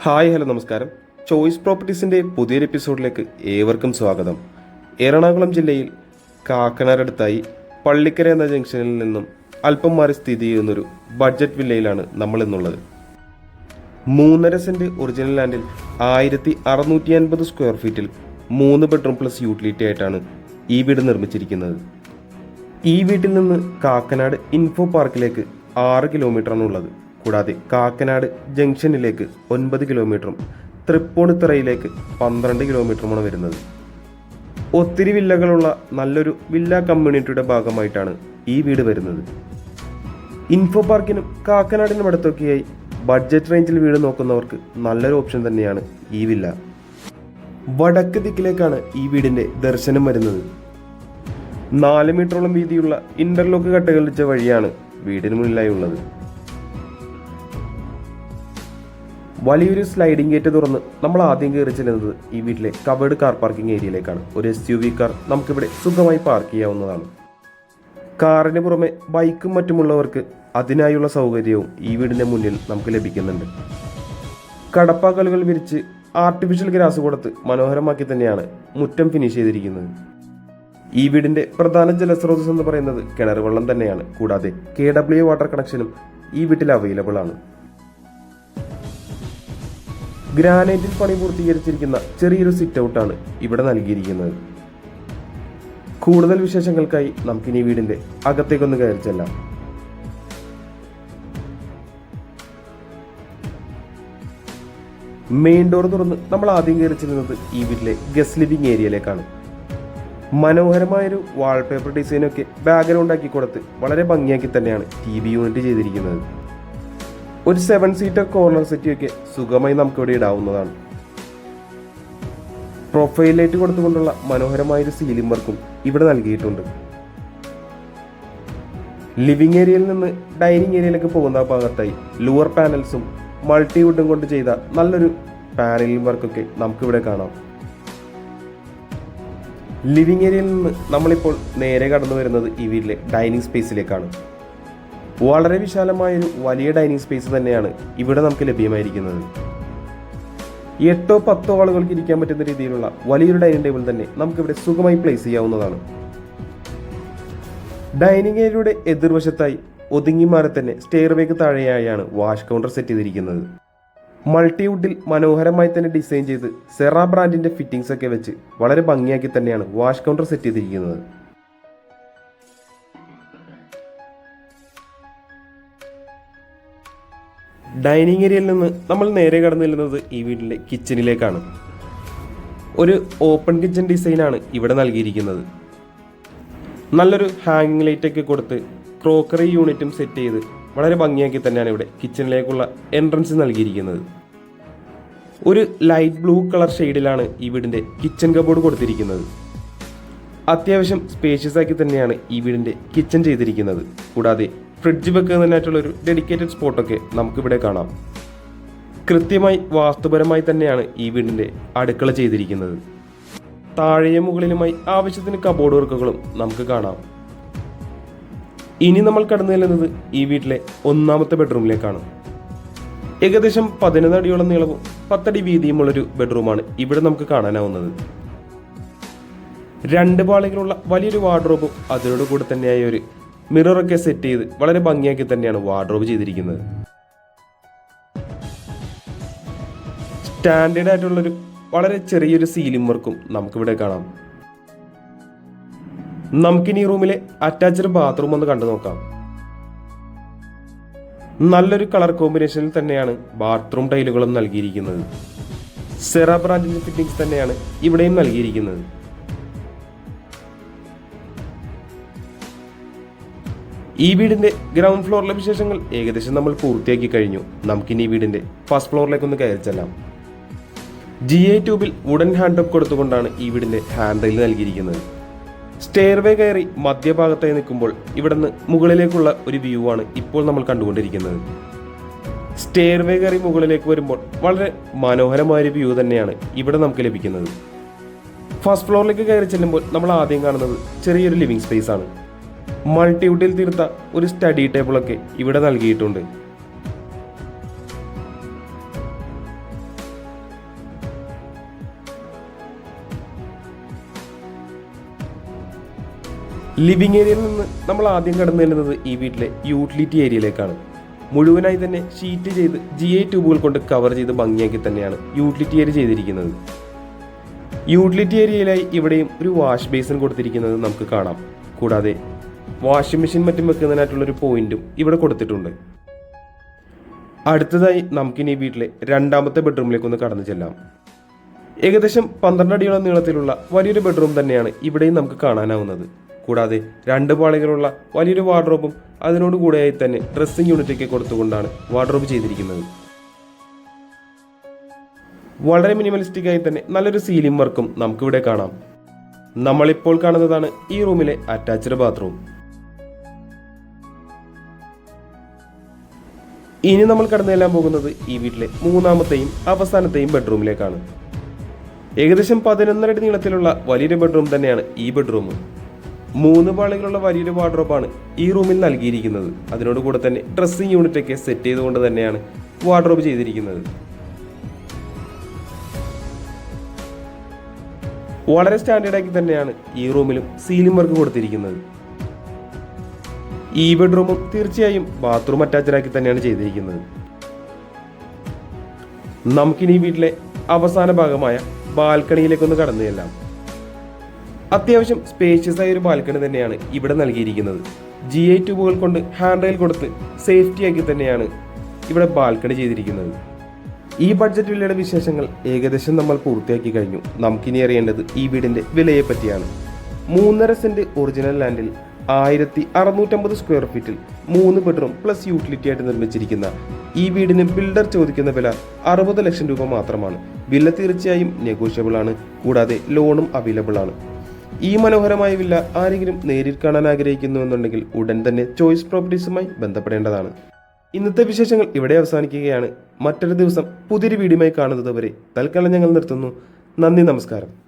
Hi hello നമസ്കാരം. Choice പ്രോപ്പർട്ടീസിന്റെ പുതിയൊരു എപ്പിസോഡിലേക്ക് ഏവർക്കും സ്വാഗതം. എറണാകുളം ജില്ലയിൽ കാക്കനാടടുത്തായി പള്ളിക്കര എന്ന ജംഗ്ഷനിൽ നിന്നും അല്പം മാറി സ്ഥിതി ചെയ്യുന്നൊരു ബഡ്ജറ്റ് വില്ലയിലാണ് നമ്മൾ ഇന്നുള്ളത്. മൂന്നര സെന്റ് ഒറിജിനൽ ലാൻഡിൽ ആയിരത്തി അറുന്നൂറ്റി അൻപത് സ്ക്വയർ ഫീറ്റിൽ മൂന്ന് ബെഡ്റൂം പ്ലസ് യൂട്ടിലിറ്റി ആയിട്ടാണ് ഈ വീട് നിർമ്മിച്ചിരിക്കുന്നത്. ഈ വീട്ടിൽ നിന്ന് കാക്കനാട് ഇൻഫോ പാർക്കിലേക്ക് ആറ് കിലോമീറ്ററാണ് ഉള്ളത്. കൂടാതെ കാക്കനാട് ജംഗ്ഷനിലേക്ക് ഒൻപത് കിലോമീറ്ററും തൃപ്പൂണിത്തറയിലേക്ക് പന്ത്രണ്ട് കിലോമീറ്ററുമാണ് വരുന്നത്. ഒത്തിരി വില്ലകളുള്ള നല്ലൊരു വില്ല കമ്മ്യൂണിറ്റിയുടെ ഭാഗമായിട്ടാണ് ഈ വീട് വരുന്നത്. ഇൻഫോ പാർക്കിനും കാക്കനാടിനും അടുത്തൊക്കെയായി ബഡ്ജറ്റ് റേഞ്ചിൽ വീട് നോക്കുന്നവർക്ക് നല്ലൊരു ഓപ്ഷൻ തന്നെയാണ് ഈ വില്ല. വടക്ക് ദിക്കിലേക്കാണ് ഈ വീടിന്റെ ദർശനം വരുന്നത്. നാല് മീറ്ററോളം വീതിയുള്ള ഇന്റർലോക്ക് കട്ടകളിച്ച വഴിയാണ് വീടിന് മുന്നിലായി ഉള്ളത് വലിയൊരു സ്ലൈഡിംഗ് ഗേറ്റ് തുറന്ന് നമ്മൾ ആദ്യം കയറി ചെല്ലുന്നത് ഈ വീട്ടിലെ കവേർഡ് കാർ പാർക്കിംഗ് ഏരിയയിലേക്കാണ് ഒരു എസ് യു വി കാർ നമുക്കിവിടെ സുഖമായി പാർക്ക് ചെയ്യാവുന്നതാണ്. കാറിന് പുറമെ ബൈക്കും മറ്റുമുള്ളവർക്ക് അതിനായുള്ള സൗകര്യവും ഈ വീടിന്റെ മുന്നിൽ നമുക്ക് ലഭിക്കുന്നുണ്ട്. കടപ്പാക്കലുകൾ വിരിച്ച് ആർട്ടിഫിഷ്യൽ ഗ്രാസ് കൊടുത്ത് മനോഹരമാക്കി തന്നെയാണ് മുറ്റം ഫിനിഷ് ചെയ്തിരിക്കുന്നത്. ഈ വീടിന്റെ പ്രധാന ജലസ്രോതസ് എന്ന് പറയുന്നത് കിണർ വെള്ളം തന്നെയാണ്. കൂടാതെ കെ ഡബ്ല്യു വാട്ടർ കണക്ഷനും ഈ വീട്ടിൽ അവൈലബിൾ ആണ്. ഗ്രാനൈറ്റിൽ പണി പൂർത്തീകരിച്ചിരിക്കുന്ന ചെറിയൊരു സിറ്റ് ഔട്ടാണ് ഇവിടെ നൽകിയിരിക്കുന്നത്. കൂടുതൽ വിശേഷങ്ങൾക്കായി നമുക്കിനി വീടിന്റെ അകത്തേക്കൊന്ന് കയറി ചെല്ലാം. മെയിൻ ഡോർ തുറന്ന് നമ്മൾ ആദ്യം കയറി ചെല്ലുന്നത് ഈ വീട്ടിലെ ഗസ്റ്റ് ലിവിംഗ് ഏരിയയിലേക്കാണ് മനോഹരമായൊരു വാൾപേപ്പർ ഡിസൈനൊക്കെ ബാക്ക്ഗ്രൗണ്ട് ആക്കി കൊടുത്ത് വളരെ ഭംഗിയാക്കി തന്നെയാണ് ടി വി യൂണിറ്റ് ചെയ്തിരിക്കുന്നത്. ഒരു സെവൻ സീറ്റർ കോർണർ സെറ്റിയൊക്കെ സുഖമായി നമുക്ക് ഇവിടെ ഇടാവുന്നതാണ്. പ്രൊഫൈൽ ലൈറ്റ് കൊടുത്തുകൊണ്ടുള്ള മനോഹരമായൊരു സീലിംഗ് വർക്കും ഇവിടെ നൽകിയിട്ടുണ്ട്. ലിവിംഗ് ഏരിയയിൽ നിന്ന് ഡൈനിങ് ഏരിയയിലേക്ക് പോകുന്ന ഭാഗത്തായി ലൂവർ പാനൽസും മൾട്ടിവുഡും കൊണ്ട് ചെയ്ത നല്ലൊരു പാനലിംഗ് വർക്കൊക്കെ നമുക്കിവിടെ കാണാം. ലിവിംഗ് ഏരിയയിൽ നിന്ന് നമ്മളിപ്പോൾ നേരെ കടന്നു വരുന്നത് ഈ വീട്ടിലെ ഡൈനിങ് സ്പേസിലേക്കാണ് വളരെ വിശാലമായ ഒരു വലിയ ഡൈനിങ് സ്പേസ് തന്നെയാണ് ഇവിടെ നമുക്ക് ലഭ്യമായിരിക്കുന്നത്. എട്ടോ പത്തോ ആളുകൾക്ക് ഇരിക്കാൻ പറ്റുന്ന രീതിയിലുള്ള വലിയൊരു ഡൈനിങ് ടേബിൾ തന്നെ നമുക്ക് ഇവിടെ സുഖമായി പ്ലേസ് ചെയ്യാവുന്നതാണ്. ഡൈനിങ് ഏരിയയുടെ എതിർവശത്തായി ഒതുങ്ങി മാറി തന്നെ സ്റ്റെയർവേക്ക് താഴെയായാണ് വാഷ് കൗണ്ടർ സെറ്റ് ചെയ്തിരിക്കുന്നത്. മൾട്ടിവുഡിൽ മനോഹരമായി തന്നെ ഡിസൈൻ ചെയ്ത് സെറ ബ്രാൻഡിന്റെ ഫിറ്റിംഗ്സ് ഒക്കെ വെച്ച് വളരെ ഭംഗിയാക്കി തന്നെയാണ് വാഷ് കൗണ്ടർ സെറ്റ് ചെയ്തിരിക്കുന്നത്. ഡൈനിങ് ഏരിയയിൽ നിന്ന് നമ്മൾ നേരെ കടന്നു ചെല്ലുന്നത് ഈ വീട്ടിലെ കിച്ചണിലേക്കാണ് ഒരു ഓപ്പൺ കിച്ചൺ ഡിസൈനാണ് ഇവിടെ നൽകിയിരിക്കുന്നത്. നല്ലൊരു ഹാങ്ങിങ് ലൈറ്റ് ഒക്കെ കൊടുത്ത് ക്രോക്കറി യൂണിറ്റും സെറ്റ് ചെയ്ത് വളരെ ഭംഗിയാക്കി തന്നെയാണ് ഇവിടെ കിച്ചണിലേക്കുള്ള എൻട്രൻസ് നൽകിയിരിക്കുന്നത്. ഒരു ലൈറ്റ് ബ്ലൂ കളർ ഷെയ്ഡിലാണ് ഈ വീടിന്റെ കിച്ചൺ കബോർഡ് കൊടുത്തിരിക്കുന്നത്. അത്യാവശ്യം സ്പേഷ്യസ് ആക്കി തന്നെയാണ് ഈ വീടിന്റെ കിച്ചൺ ചെയ്തിരിക്കുന്നത്. കൂടാതെ ഫ്രിഡ്ജ് വെക്കുന്നതിനായിട്ടുള്ള ഒരു ഡെഡിക്കേറ്റഡ് സ്പോട്ടൊക്കെ നമുക്കിവിടെ കാണാം. കൃത്യമായി വാസ്തുപരമായി തന്നെയാണ് ഈ വീടിന്റെ അടുക്കള ചെയ്തിരിക്കുന്നത്. താഴെയും മുകളിലുമായി ആവശ്യത്തിന് കബോർഡ് വർക്കുകളും നമുക്ക് കാണാം. ഇനി നമ്മൾ കടന്നു ചെല്ലുന്നത് ഈ വീട്ടിലെ ഒന്നാമത്തെ ബെഡ്റൂമിലേക്കാണ് ഏകദേശം പതിനൊന്ന് അടിയോളം നീളവും പത്തടി വീതിയുമുള്ളൊരു ബെഡ്റൂമാണ് ഇവിടെ നമുക്ക് കാണാനാവുന്നത്. രണ്ട് പാളികളുള്ള വലിയൊരു വാർഡ്രോബും അതിനോട് കൂടെ തന്നെയായ ഒരു മിററൊക്കെ സെറ്റ് ചെയ്ത് വളരെ ഭംഗിയാക്കി തന്നെയാണ് വാർഡ്രോബ് ചെയ്തിരിക്കുന്നത്. സ്റ്റാൻഡേർഡ് ആയിട്ടുള്ളൊരു വളരെ ചെറിയൊരു സീലിംഗ് വർക്കും നമുക്കിവിടെ കാണാം. നമുക്കിനി റൂമിലെ അറ്റാച്ച്ഡ് ബാത്റൂം ഒന്ന് കണ്ടു നോക്കാം. നല്ലൊരു കളർ കോമ്പിനേഷനിൽ തന്നെയാണ് ബാത്റൂം ടൈലുകളും നൽകിയിരിക്കുന്നത്. സെറ ബ്രാൻഡിന്റെ ഫിറ്റിംഗ്സ് തന്നെയാണ് ഇവിടെയും നൽകിയിരിക്കുന്നത്. ഈ വീടിന്റെ ഗ്രൗണ്ട് ഫ്ലോറിലെ വിശേഷങ്ങൾ ഏകദേശം നമ്മൾ പൂർത്തിയാക്കി കഴിഞ്ഞു. നമുക്കിനി ഈ വീടിന്റെ ഫസ്റ്റ് ഫ്ലോറിലേക്ക് ഒന്ന് കയറി ചെല്ലാം. ജി എ ട്യൂബിൽ വുഡൻ ഹാൻഡ് ടോപ്പ് കൊടുത്തുകൊണ്ടാണ് ഈ വീടിന്റെ ഹാൻഡ് റെയിൽ നൽകിയിരിക്കുന്നത്. സ്റ്റെയർവേ കയറി മധ്യഭാഗത്തായി നിൽക്കുമ്പോൾ ഇവിടുന്ന് മുകളിലേക്കുള്ള ഒരു വ്യൂ ആണ് ഇപ്പോൾ നമ്മൾ കണ്ടുകൊണ്ടിരിക്കുന്നത്. സ്റ്റെയർവേ കയറി മുകളിലേക്ക് വരുമ്പോൾ വളരെ മനോഹരമായ ഒരു വ്യൂ തന്നെയാണ് ഇവിടെ നമുക്ക് ലഭിക്കുന്നത്. ഫസ്റ്റ് ഫ്ലോറിലേക്ക് കയറി ചെല്ലുമ്പോൾ നമ്മൾ ആദ്യം കാണുന്നത് ചെറിയൊരു ലിവിംഗ് സ്പേസ് ആണ്. മൾട്ടിയൂട്ടിൽ തീർത്ത ഒരു സ്റ്റഡി ടേബിളൊക്കെ ഇവിടെ നൽകിയിട്ടുണ്ട്. ലിവിംഗ് ഏരിയയിൽ നിന്ന് നമ്മൾ ആദ്യം കടന്നു ചെല്ലുന്നത് ഈ വീട്ടിലെ യൂട്ടിലിറ്റി ഏരിയയിലേക്കാണ് മുഴുവനായി തന്നെ ഷീറ്റ് ചെയ്ത് ജി ഐ ട്യൂബുകൾ കൊണ്ട് കവർ ചെയ്ത് ഭംഗിയാക്കി തന്നെയാണ് യൂട്ടിലിറ്റി ഏരിയ ചെയ്തിരിക്കുന്നത്. യൂട്ടിലിറ്റി ഏരിയയിലായി ഇവിടെയും ഒരു വാഷ് ബേസിൻ കൊടുത്തിരിക്കുന്നത് നമുക്ക് കാണാം. കൂടാതെ വാഷിംഗ് മെഷീൻ മറ്റും വെക്കുന്നതിനായിട്ടുള്ള ഒരു പോയിന്റും ഇവിടെ കൊടുത്തിട്ടുണ്ട്. അടുത്തതായി നമുക്കിനി വീട്ടിലെ രണ്ടാമത്തെ ബെഡ്റൂമിലേക്ക് ഒന്ന് കടന്നു ചെല്ലാം. ഏകദേശം പന്ത്രണ്ട് അടിയോളം നീളത്തിലുള്ള വലിയൊരു ബെഡ്റൂം തന്നെയാണ് ഇവിടെയും നമുക്ക് കാണാനാവുന്നത്. കൂടാതെ രണ്ട് പാളികളുള്ള വലിയൊരു വാർഡ്രോബും അതിനോട് കൂടെയായി തന്നെ ഡ്രസ്സിംഗ് യൂണിറ്റൊക്കെ കൊടുത്തുകൊണ്ടാണ് വാർഡ്രോബ് ചെയ്തിരിക്കുന്നത്. വളരെ മിനിമലിസ്റ്റിക് ആയി തന്നെ നല്ലൊരു സീലിംഗ് വർക്കും നമുക്കിവിടെ കാണാം. നമ്മളിപ്പോൾ കാണുന്നതാണ് ഈ റൂമിലെ അറ്റാച്ച്ഡ് ബാത്റൂം ഇനി നമ്മൾ കടന്നു ചെല്ലാൻ പോകുന്നത് ഈ വീട്ടിലെ മൂന്നാമത്തെയും അവസാനത്തെയും ബെഡ്റൂമിലേക്കാണ്. ഏകദേശം പതിനൊന്നര അടി നീളത്തിലുള്ള വലിയൊരു ബെഡ്റൂം തന്നെയാണ് ഈ ബെഡ്റൂം. മൂന്ന് പാളികളുള്ള വലിയൊരു വാർഡ്രോബാണ് ഈ റൂമിൽ നൽകിയിരിക്കുന്നത്. അതിനോട് കൂടെ തന്നെ ഡ്രസ്സിംഗ് യൂണിറ്റൊക്കെ സെറ്റ് ചെയ്തുകൊണ്ട് തന്നെയാണ് വാർഡ്രോബ് ചെയ്തിരിക്കുന്നത്. വളരെ സ്റ്റാൻഡേർഡാക്കി തന്നെയാണ് ഈ റൂമിലും സീലിംഗ് വർക്ക് കൊടുത്തിരിക്കുന്നത്. ഈ ബെഡ്റൂമും തീർച്ചയായും ബാത്റൂം അറ്റാച്ചഡാക്കി തന്നെയാണ് ചെയ്തിരിക്കുന്നത്. നമുക്കിനി വീട്ടിലെ അവസാന ഭാഗമായ ബാൽക്കണിയിലേക്കൊന്ന് കടന്നു ചെല്ലാം. അത്യാവശ്യം സ്പേഷ്യസ് ആയ ഒരു ബാൽക്കണി തന്നെയാണ് ഇവിടെ നൽകിയിരിക്കുന്നത്. ജി ഐ ട്യൂബുകൾ കൊണ്ട് ഹാൻഡ് റെയിൽ കൊടുത്ത് സേഫ്റ്റി ആക്കി തന്നെയാണ് ഇവിടെ ബാൽക്കണി ചെയ്തിരിക്കുന്നത്. ഈ ബഡ്ജറ്റ് വില്ലയുടെ വിശേഷങ്ങൾ ഏകദേശം നമ്മൾ പൂർത്തിയാക്കി കഴിഞ്ഞു. നമുക്കിനി അറിയേണ്ടത് ഈ വീടിന്റെ വിലയെ പറ്റിയാണ് മൂന്നര സെന്റ് ഒറിജിനൽ ലാൻഡിൽ ആയിരത്തി അറുന്നൂറ്റമ്പത് സ്ക്വയർ ഫീറ്റിൽ മൂന്ന് ബെഡ്റൂം പ്ലസ് യൂട്ടിലിറ്റി ആയിട്ട് നിർമ്മിച്ചിരിക്കുന്ന ഈ വീടിന് ബിൽഡർ ചോദിക്കുന്ന വില അറുപത് ലക്ഷം രൂപ മാത്രമാണ്. വില തീർച്ചയായും നെഗോഷ്യബിൾ ആണ്. കൂടാതെ ലോണും അവൈലബിൾ ആണ്. ഈ മനോഹരമായ വില്ല ആരെങ്കിലും നേരിൽ കാണാൻ ആഗ്രഹിക്കുന്നു എന്നുണ്ടെങ്കിൽ ഉടൻ തന്നെ ചോയ്സ് പ്രോപ്പർട്ടീസുമായി ബന്ധപ്പെടേണ്ടതാണ്. ഇന്നത്തെ വിശേഷങ്ങൾ ഇവിടെ അവസാനിക്കുകയാണ്. മറ്റൊരു ദിവസം പുതിയൊരു വീഡിയോയുമായി കാണുന്നത് വരെ തൽക്കാലം ഞങ്ങൾ നിർത്തുന്നു. നന്ദി നമസ്കാരം.